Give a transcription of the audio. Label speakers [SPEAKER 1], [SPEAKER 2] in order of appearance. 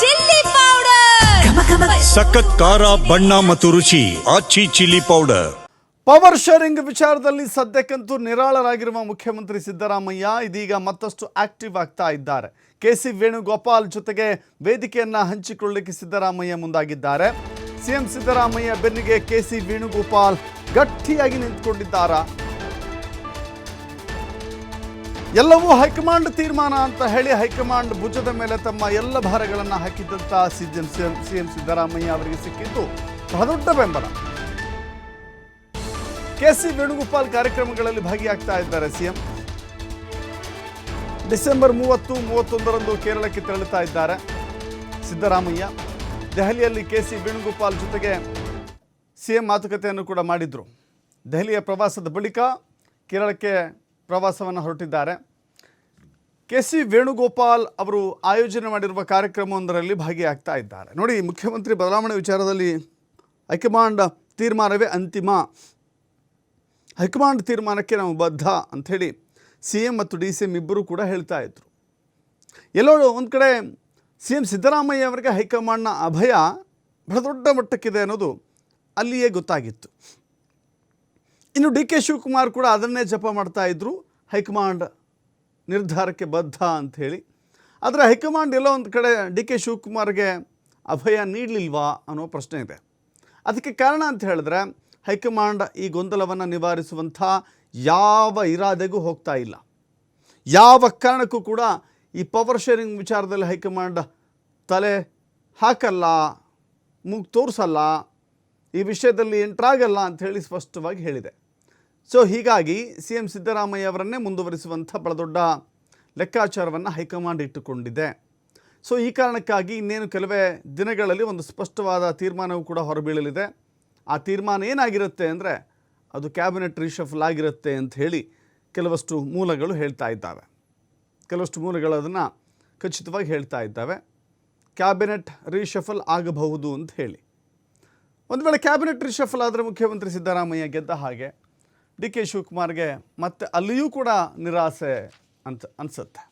[SPEAKER 1] Chilli powder.
[SPEAKER 2] ಸಖತ್ ಖಾರ ಬಣ್ಣ ಮತ್ತು ರುಚಿ Aachi chilli powder.
[SPEAKER 3] Power sharing ವಿಚಾರದಲ್ಲಿ ಸದ್ಯಕ್ಕಂತೂ ನಿರಾಳರಾಗಿರುವ ಮುಖ್ಯಮಂತ್ರಿ ಸಿದ್ದರಾಮಯ್ಯ ಇದೀಗ ಮತ್ತಷ್ಟು ಆಕ್ಟಿವ್ ಆಗ್ತಾ ಇದ್ದಾರೆ. ಕೆ ಸಿ ವೇಣುಗೋಪಾಲ್ ಜೊತೆಗೆ ವೇದಿಕೆಯನ್ನ ಹಂಚಿಕೊಳ್ಳಲಿಕ್ಕೆ ಸಿದ್ದರಾಮಯ್ಯ ಮುಂದಾಗಿದ್ದಾರೆ. ಸಿಎಂ ಸಿದ್ದರಾಮಯ್ಯ ಬೆನ್ನಿಗೆ ಕೆ ಸಿ ವೇಣುಗೋಪಾಲ್ ಗಟ್ಟಿಯಾಗಿ ನಿಂತ್ಕೊಂಡಿದ್ದಾರಾ? ಎಲ್ಲವೂ ಹೈಕಮಾಂಡ್ ತೀರ್ಮಾನ ಅಂತ ಹೇಳಿ ಹೈಕಮಾಂಡ್ ಭುಜದ ಮೇಲೆ ತಮ್ಮ ಎಲ್ಲ ಭಾರಗಳನ್ನು ಹಾಕಿದ್ದಂಥ ಸಿ ಎಂ ಸಿದ್ದರಾಮಯ್ಯ ಅವರಿಗೆ ಸಿಕ್ಕಿದ್ದು ಬಹಳ ದೊಡ್ಡ ಬೆಂಬಲ. ಕೆ ಸಿ ವೇಣುಗೋಪಾಲ್ ಕಾರ್ಯಕ್ರಮಗಳಲ್ಲಿ ಭಾಗಿಯಾಗ್ತಾ ಇದ್ದಾರೆ ಸಿಎಂ ಡಿಸೆಂಬರ್ ಮೂವತ್ತು, ಮೂವತ್ತೊಂದರಂದು ಕೇರಳಕ್ಕೆ ತೆರಳುತ್ತಾ ಇದ್ದಾರೆ ಸಿದ್ದರಾಮಯ್ಯ. ದೆಹಲಿಯಲ್ಲಿ ಕೆ ಸಿ ವೇಣುಗೋಪಾಲ್ ಜೊತೆಗೆ ಸಿಎಂ ಮಾತುಕತೆಯನ್ನು ಕೂಡ ಮಾಡಿದರು. ದೆಹಲಿಯ ಪ್ರವಾಸದ ಬಳಿಕ ಕೇರಳಕ್ಕೆ ಪ್ರವಾಸವನ್ನು ಹೊರಟಿದ್ದಾರೆ. ಕೆ ಸಿ ವೇಣುಗೋಪಾಲ್ ಅವರು ಆಯೋಜನೆ ಮಾಡಿರುವ ಕಾರ್ಯಕ್ರಮವೊಂದರಲ್ಲಿ ಭಾಗಿಯಾಗ್ತಾ ಇದ್ದಾರೆ. ನೋಡಿ, ಮುಖ್ಯಮಂತ್ರಿ ಬದಲಾವಣೆ ವಿಚಾರದಲ್ಲಿ ಹೈಕಮಾಂಡ್ ತೀರ್ಮಾನವೇ ಅಂತಿಮ. ಹೈಕಮಾಂಡ್ ತೀರ್ಮಾನಕ್ಕೆ ನಾವು ಬದ್ಧ ಅಂಥೇಳಿ ಸಿ ಎಂ ಮತ್ತು ಡಿ ಸಿ ಎಂ ಇಬ್ಬರೂ ಕೂಡ ಹೇಳ್ತಾ ಇದ್ರು. ಎಲ್ಲೋ ಒಂದು ಕಡೆ ಸಿ ಎಂ ಸಿದ್ದರಾಮಯ್ಯ ಅವರಿಗೆ ಹೈಕಮಾಂಡ್ನ ಅಭಯ ಬಹಳ ದೊಡ್ಡ ಮಟ್ಟಕ್ಕಿದೆ ಅನ್ನೋದು ಅಲ್ಲಿಯೇ ಗೊತ್ತಾಗಿತ್ತು. ಇನ್ನು ಡಿ ಕೆ ಶಿವಕುಮಾರ್ ಕೂಡ ಅದನ್ನೇ ಜಪ ಮಾಡ್ತಾ ಇದ್ದರು ಹೈಕಮಾಂಡ್ ನಿರ್ಧಾರಕ್ಕೆ ಬದ್ಧ ಅಂಥೇಳಿ ಆದರೆ ಹೈಕಮಾಂಡ್ ಎಲ್ಲೋ ಒಂದು ಕಡೆ ಡಿ ಕೆ ಶಿವಕುಮಾರ್ಗೆ ಅಭಯ ನೀಡಲಿಲ್ವಾ ಅನ್ನೋ ಪ್ರಶ್ನೆ ಇದೆ. ಅದಕ್ಕೆ ಕಾರಣ ಅಂತ ಹೇಳಿದ್ರೆ ಹೈಕಮಾಂಡ್ ಈ ಗೊಂದಲವನ್ನು ನಿವಾರಿಸುವಂಥ ಯಾವ ಇರಾದೆಗೂ ಹೋಗ್ತಾ ಇಲ್ಲ. ಯಾವ ಕಾರಣಕ್ಕೂ ಕೂಡ ಈ ಪವರ್ ಶೇರಿಂಗ್ ವಿಚಾರದಲ್ಲಿ ಹೈಕಮಾಂಡ್ ತಲೆ ಹಾಕಲ್ಲ, ಮೂಗು ತೋರಿಸಲ್ಲ ಈ ವಿಷಯದಲ್ಲಿ ಎಂಟ್ರಾಗಲ್ಲ ಹೇಳಿ ಸ್ಪಷ್ಟವಾಗಿ ಹೇಳಿದೆ. ಸೊ ಹೀಗಾಗಿ ಸಿ ಎಂ ಸಿದ್ದರಾಮಯ್ಯ ಅವರನ್ನೇ ಮುಂದುವರಿಸುವಂಥ ಬಹಳ ದೊಡ್ಡ ಲೆಕ್ಕಾಚಾರವನ್ನು ಹೈಕಮಾಂಡ್ ಇಟ್ಟುಕೊಂಡಿದೆ. ಸೊ ಈ ಕಾರಣಕ್ಕಾಗಿ ಇನ್ನೇನು ಕೆಲವೇ ದಿನಗಳಲ್ಲಿ ಒಂದು ಸ್ಪಷ್ಟವಾದ ತೀರ್ಮಾನವೂ ಕೂಡ ಹೊರಬೀಳಲಿದೆ. ಆ ತೀರ್ಮಾನ ಏನಾಗಿರುತ್ತೆ ಅಂದರೆ ಅದು ಕ್ಯಾಬಿನೆಟ್ ರಿಷಫಲ್ ಆಗಿರುತ್ತೆ ಅಂತ ಹೇಳಿ ಕೆಲವಷ್ಟು ಮೂಲಗಳು ಹೇಳ್ತಾ ಇದ್ದಾವೆ. ಕೆಲವಷ್ಟು ಮೂಲಗಳು ಅದನ್ನು ಖಚಿತವಾಗಿ ಹೇಳ್ತಾ ಇದ್ದಾವೆ. ಕ್ಯಾಬಿನೆಟ್ ರೀಶಫಲ್ ಆಗಬಹುದು ಅಂತ ಹೇಳಿ. ಒಂದು ವೇಳೆ ಕ್ಯಾಬಿನೆಟ್ ರಿಷಫಲ್ ಆದರೆ ಮುಖ್ಯಮಂತ್ರಿ ಸಿದ್ದರಾಮಯ್ಯ ಗೆದ್ದ ಹಾಗೆ ಡಿ ಕೆ ಶಿವಕುಮಾರ್ಗೆ ಮತ್ತೆ ಅಲ್ಲಿಯೂ ಕೂಡ ನಿರಾಸೆ ಅಂತ ಅನಿಸುತ್ತೆ.